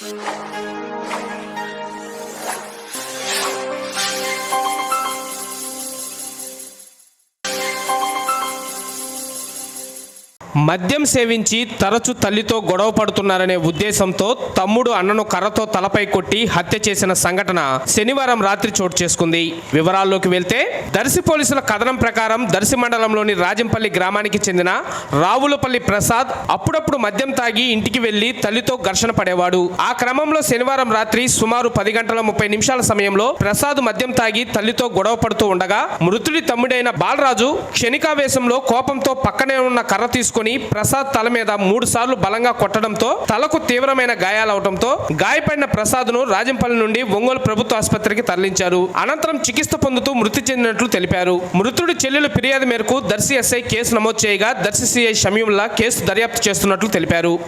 うん。మద్యం సేవించి తరచు తల్లితో గొడవ పడుతున్నారనే ఉద్దేశంతో తమ్ముడు అన్నను కర్రతో తలపై కొట్టి హత్య చేసిన సంఘటన శనివారం రాత్రి చోటు చేసుకుంది. వివరాల్లోకి వెళ్తే దర్శి పోలీసుల కథనం ప్రకారం దర్శి మండలంలోని రాజంపల్లి గ్రామానికి చెందిన రావులపల్లి ప్రసాద్ అప్పుడప్పుడు మద్యం తాగి ఇంటికి వెళ్ళి తల్లితో ఘర్షణ పడేవాడు. ఆ క్రమంలో శనివారం రాత్రి సుమారు పది గంటల ముప్పై నిమిషాల సమయంలో ప్రసాద్ మద్యం తాగి తల్లితో గొడవ పడుతూ ఉండగా మృతుడి తమ్ముడైన బాలరాజు క్షణికావేశంలో కోపంతో పక్కనే ఉన్న కర్ర తీసుకుని ప్రసాద్ తల మీద మూడు సార్లు బలంగా కొట్టడంతో తలకు తీవ్రమైన గాయాలవడంతో గాయపడిన ప్రసాద్ను రాజంపల్లి నుండి ఒంగోలు ప్రభుత్వ ఆసుపత్రికి తరలించారు. అనంతరం చికిత్స పొందుతూ మృతి చెందినట్లు తెలిపారు. మృతుడి చెల్లెలు ఫిర్యాదు మేరకు దర్శి ఎస్ఐ కేసు నమోదు చేయగా దర్శి సిఐ షమీముల్లా కేసు దర్యాప్తు చేస్తున్నట్లు తెలిపారు.